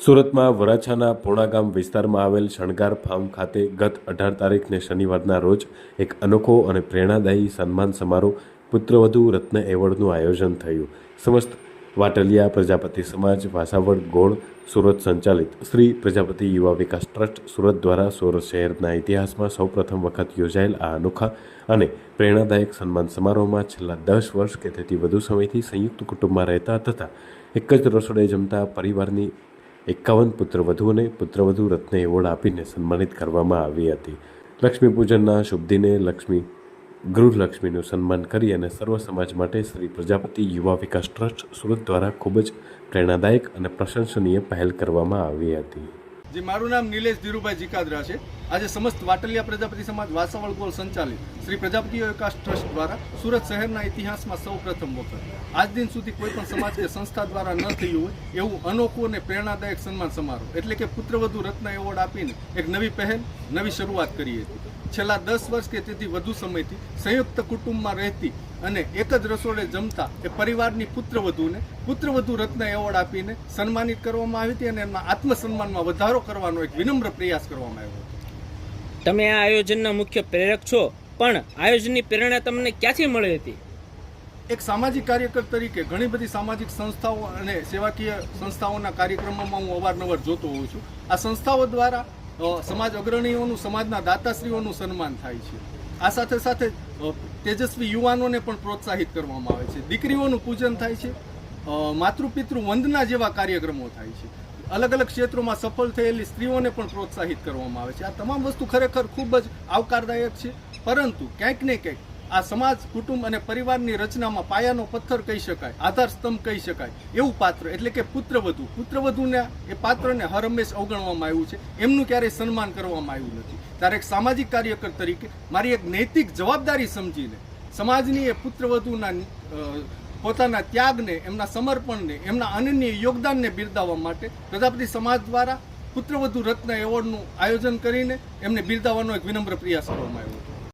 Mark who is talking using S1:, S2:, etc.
S1: સુરતમાં વરાછાના પોણાગામ વિસ્તારમાં આવેલ શણગાર ફાર્મ ખાતે ગત અઢાર તારીખને શનિવારના રોજ એક અનોખો અને પ્રેરણાદાયી સન્માન સમારોહ પુત્રવધુ રત્ન એવોર્ડનું આયોજન થયું. સમસ્ત વાટલિયા પ્રજાપતિ સમાજ વાસાવડ ગોળ, સુરત સંચાલિત શ્રી પ્રજાપતિ યુવા વિકાસ ટ્રસ્ટ, સુરત દ્વારા સુરત શહેરના ઇતિહાસમાં સૌપ્રથમ વખત યોજાયેલ આ અનોખા અને પ્રેરણાદાયક સન્માન સમારોહમાં છેલ્લા દસ વર્ષ કે તેથી વધુ સમયથી સંયુક્ત કુટુંબમાં રહેતા તથા એક જ રસોડે જમતા પરિવારની એકાવન પુત્રવધુઓને પુત્રવધુ રત્ન એવોર્ડ આપીને સન્માનિત કરવામાં આવી હતી. લક્ષ્મી પૂજનના શુભ લક્ષ્મી, ગૃહલક્ષ્મીનું સન્માન કરી અને સર્વ સમાજ માટે શ્રી પ્રજાપતિ યુવા વિકાસ ટ્રસ્ટ સુરત દ્વારા ખૂબ જ પ્રેરણાદાયક અને પ્રશંસનીય પહેલ કરવામાં આવી હતી.
S2: જે, મારું નામ નિલેશ ધીરુભાઈ જીકાદરા છે. આજે સમસ્ત વાટલિયા પ્રજાપતિ સમાજ વાસાવળ ગોળ સંચાલિત શ્રી પ્રજાપતિ વિકાસ ટ્રસ્ટ દ્વારા સુરત શહેરના ઇતિહાસમાં સૌ પ્રથમ વખત. આજ દિન સુધી કોઈ પણ સમાજ કે સંસ્થા દ્વારા ન થયું હોય એવું અનોખું અને પ્રેરણાદાયક સન્માન સમારોહ, એટલે કે પુત્રવધુ રત્ન એવોર્ડ આપીને એક નવી પહેલ, નવી શરૂઆત કરી હતી છેલ્લા દસ વર્ષ કે તેથી વધુ સમયથી સંયુક્ત કુટુંબમાં રહેતી અને એક જ રસોડે જમતા એ પરિવારની પુત્રવધુને પુત્રવધુ રત્ન એવોર્ડ આપીને સન્માનિત કરવામાં આવી હતી અને એમના આત્મસન્માનમાં વધારો કરવાનો એક વિનમ્ર પ્રયાસ કરવામાં આવ્યો હતો.
S3: તમે આ આયોજનના મુખ્ય પ્રેરક છો, પણ આયોજનની પ્રેરણા તમને ક્યાંથી મળી હતી?
S2: એક સામાજિક કાર્યકર તરીકે ઘણી બધી સામાજિક સંસ્થાઓ અને સેવાકીય સંસ્થાઓના કાર્યક્રમોમાં હું અવારનવાર જોતો હોઉં છું. આ સંસ્થાઓ દ્વારા સમાજ અગ્રણીઓનું, સમાજના દાતાશ્રીઓનું સન્માન થાય છે. આ સાથે સાથે તેજસ્વી યુવાનોને પણ પ્રોત્સાહિત કરવામાં આવે છે. દીકરીઓનું પૂજન થાય છે. માતૃપિતૃ વંદના જેવા કાર્યક્રમો થાય છે. અલગ અલગ ક્ષેત્રોમાં સફળ થયેલી સ્ત્રીઓને પણ પ્રોત્સાહિત કરવામાં આવે છે. આ તમામ વસ્તુ ખરેખર ખૂબ જ આવકારદાયક છે. પરંતુ ક્યાંક ને ક્યાંક આ સમાજ, કુટુંબ અને પરિવારની રચનામાં પાયાનો પથ્થર કહી શકાય આધાર સ્તંભ કહી શકાય એવું પાત્ર એટલે કે પુત્રવધુ. પુત્રવધુને એ પાત્રને હર હંમેશ અવગણવામાં આવ્યું છે. એમનું ક્યારેય સન્માન કરવામાં આવ્યું નથી. ત્યારે એક સામાજિક કાર્યકર તરીકે મારી એક નૈતિક જવાબદારી સમજીને સમાજની એ પુત્રવધુના પોતાના ત્યાગને, એમના સમર્પણને, એમના અનન્ય યોગદાનને બિરદાવવા માટે પ્રજાપતિ સમાજ દ્વારા પુત્રવધુ રત્ન એવોર્ડનું આયોજન કરીને એમને બિરદાવવાનો એક વિનમ્ર પ્રયાસ કરવામાં આવ્યો